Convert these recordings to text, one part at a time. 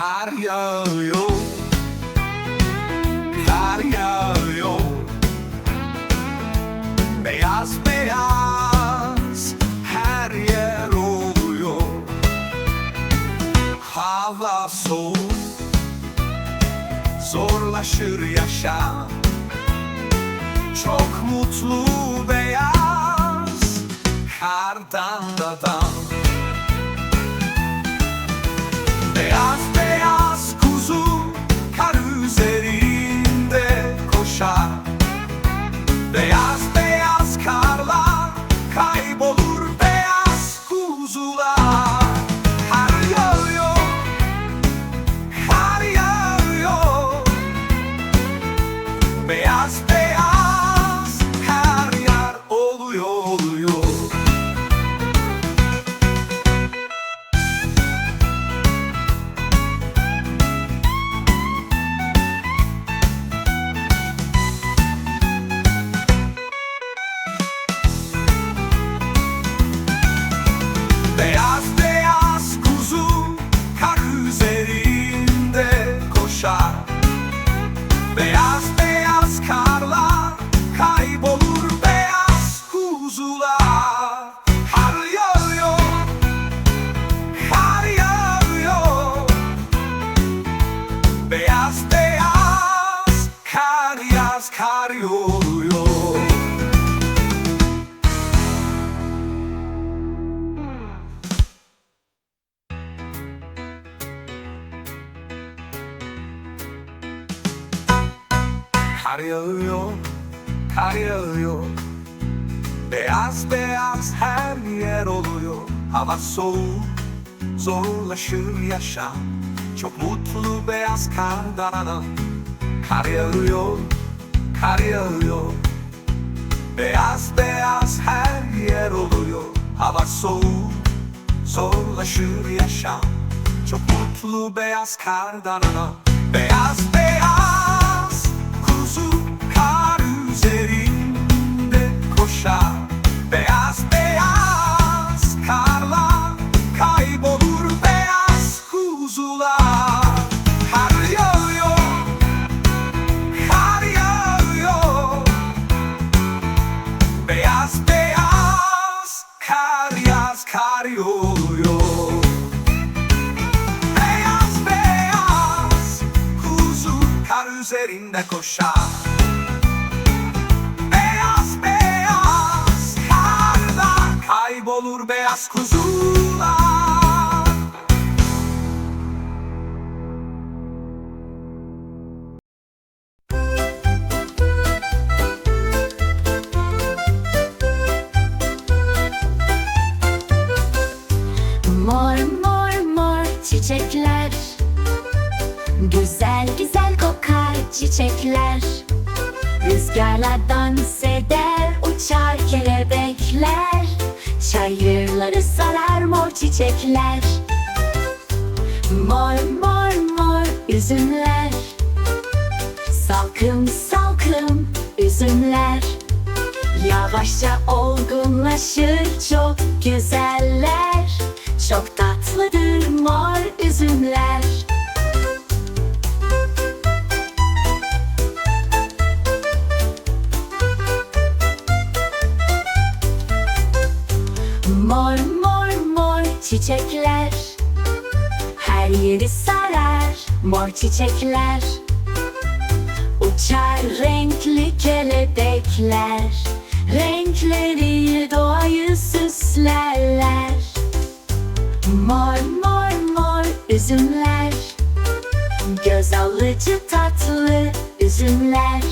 Kar yağıyor. Kar yağıyor. Beyaz beyaz her yer oluyor. Hava soğuk Zorlaşır yaşam Çok mutlu beyaz Kardan dadan Beyaz her yer oluyor? Hava soğuk, zorlaşır yaşam Çok mutlu beyaz kardan Kar yağıyor, kar yağıyor. Beyaz beyaz her yer oluyor. Hava soğuk, zorlaşır yaşam Çok mutlu beyaz kardan üzerinde koşar. Beyaz beyaz karda kaybolur beyaz kuzular çiçekler. Rüzgarla dans eder uçar kelebekler. Çayırları sarar mor çiçekler. Mor mor mor üzümler. Salkım salkım üzümler. Yavaşça olgunlaşır çok güzeller çiçekler. Her yeri sarar mor çiçekler. Uçar renkli kelebekler. Renkleri doğayı süslerler. Mor mor mor üzümler. Göz alıcı tatlı üzümler.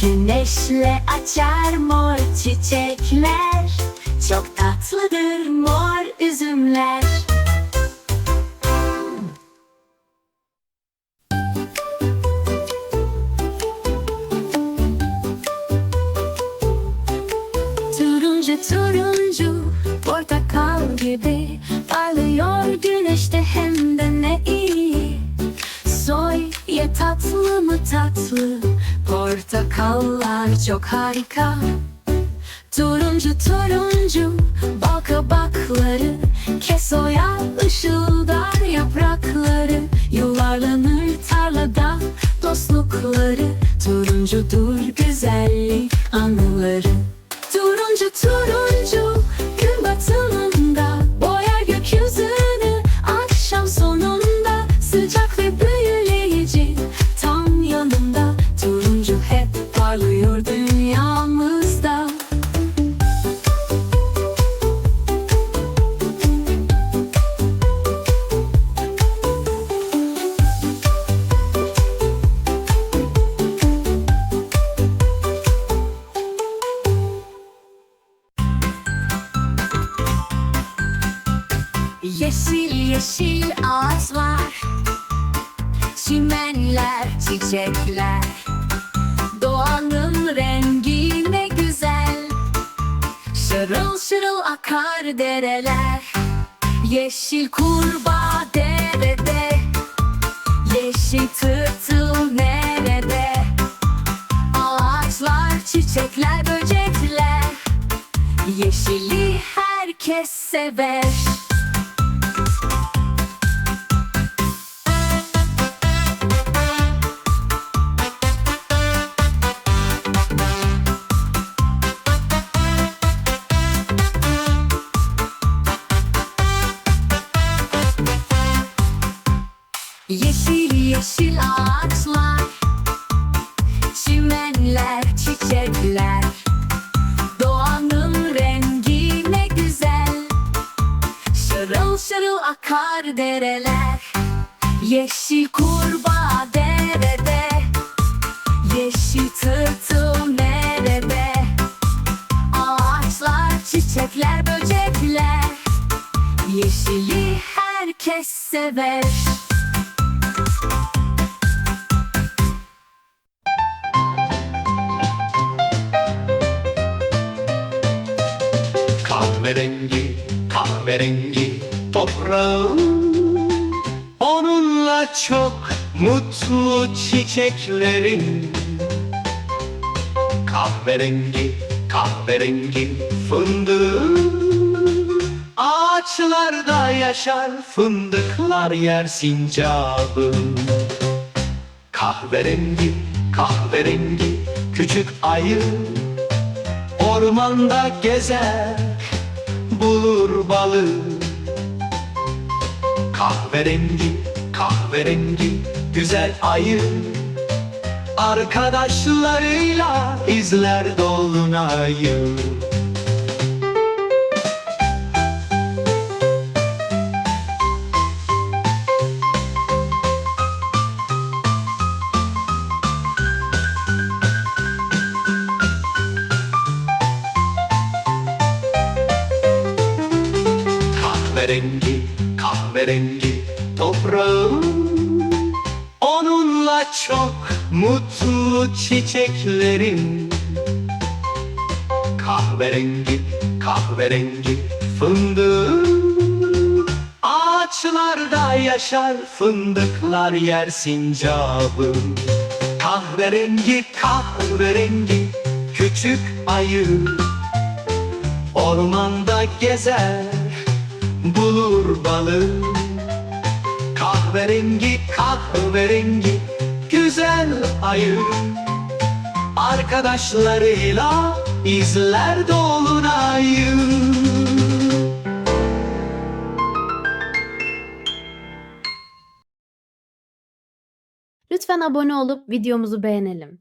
Güneşle açar mor çiçekler Çok tatlıdır mor üzümler. Turuncu turuncu portakal gibi Parlıyor güneşte hem de ne iyi. Soy ye tatlı mı tatlı? Portakallar çok harika Turuncu turuncu bal kabakları Herkes oya ışıldar yaprakları. Yuvarlanır tarlada dostlukları. Turuncudur güzellik anıları. Turuncu turuncu gün batımında. Boyar gökyüzünü akşam sonunda. Sıcak ve büyüleyici tam yanında Turuncu hep parlıyor Yeşil yeşil ağaçlar Çimenler, çiçekler. Doğanın rengi ne güzel. Şırıl şırıl akar dereler. Yeşil kurbağa derede. Yeşil tırtıl nerede? Ağaçlar, çiçekler, böcekler. Yeşili herkes sever Yeşil ağaçlar Çimenler, çiçekler. Doğanın rengi ne güzel Şırıl şırıl akar dereler. Yeşil kurbağa derede Yeşil tırtıl nerede? Ağaçlar, çiçekler, böcekler Yeşili herkes sever Kahverengi, kahverengi toprağım. Onunla çok mutlu çiçeklerim. Kahverengi, kahverengi fındığım Ağaçlarda yaşar fındıklar yer sincabım Kahverengi, kahverengi küçük ayı. Ormanda gezer bulur balı. Kahverengi kahverengi güzel ayı. Arkadaşlarıyla izler dolunayı Çok mutlu çiçeklerim. Kahverengi, kahverengi fındığım Ağaçlarda yaşar fındıklar yer sincabım Kahverengi, kahverengi küçük ayı. Ormanda gezer bulur balı Kahverengi kahverengi güzel ayı Arkadaşlarıyla izler dolunayı Lütfen abone olup videomuzu beğenelim.